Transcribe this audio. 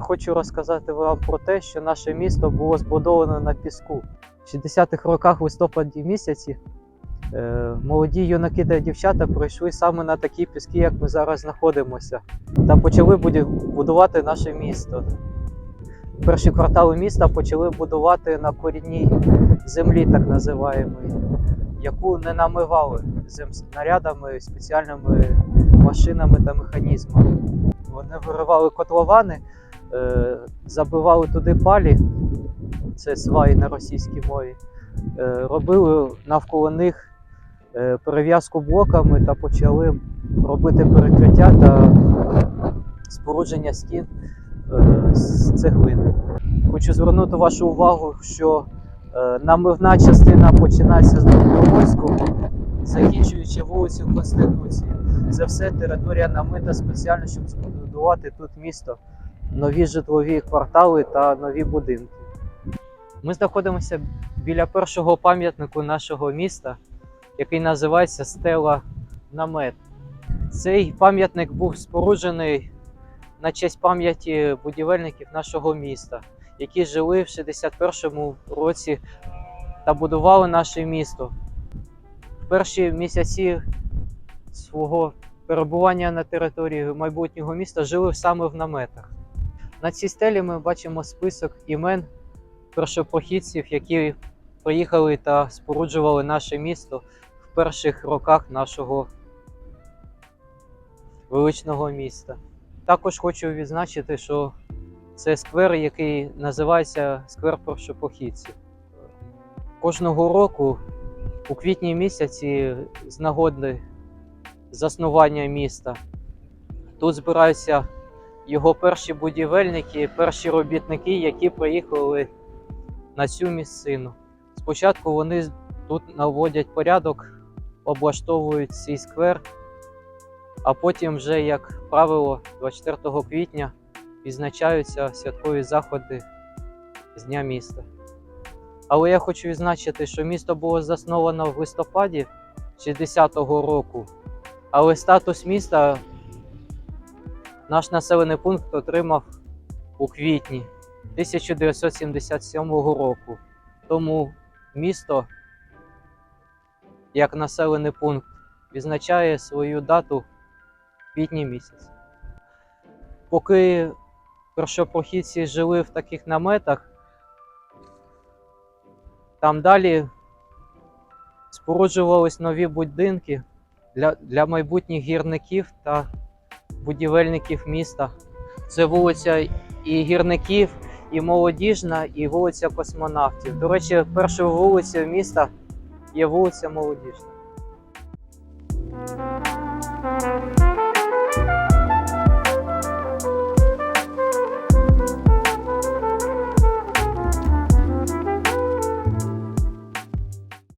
хочу розказати вам про те, що наше місто було збудовано на піску. В 60-х роках листопаді місяці е, молоді юнаки та дівчата прийшли саме на такі піски, як ми зараз знаходимося, та почали будувати наше місто. Перші квартали міста почали будувати на корінній землі, так називаємої, яку не намивали земснарядами, спеціальними машинами та механізмами. Вони виривали котловани, забивали туди палі, це сваї на російській мові, е, робили навколо них е, перев'язку блоками та почали робити перекриття та спорудження стін е, з цеглини. Хочу звернути вашу увагу, що е, намивна частина починається з Добровольського, закінчуючи вулицю Конституції. Це все територія намита спеціально, щоб збудувати тут місто, нові житлові квартали та нові будинки. Ми знаходимося біля першого пам'ятнику нашого міста, який називається Стела Намет. Цей пам'ятник був споруджений на честь пам'яті будівельників нашого міста, які жили в 61-му році та будували наше місто. В перші місяці свого перебування на території майбутнього міста жили саме в наметах. На цій стелі ми бачимо список імен першопрохідців, які приїхали та споруджували наше місто в перших роках нашого величного міста. Також хочу відзначити, що це сквер, який називається сквер першопохідців. Кожного року у квітні місяці з нагоди заснування міста. Тут збираються його перші будівельники, перші робітники, які приїхали на цю місцину. Спочатку вони тут наводять порядок, облаштовують цей сквер, а потім, вже, як правило, 24 квітня відзначаються святкові заходи з Дня міста. Але я хочу відзначити, що місто було засновано в листопаді 60-го року, але статус міста наш населений пункт отримав у квітні 1977 року. Тому місто, як населений пункт, відзначає свою дату в квітні місяць. Поки першопрохідці жили в таких наметах, там далі споруджувались нові будинки для, для майбутніх гірників та будівельників міста. Це вулиця і гірників, і молодіжна, і вулиця космонавтів. До речі, першою вулицею міста є вулиця Молодіжна.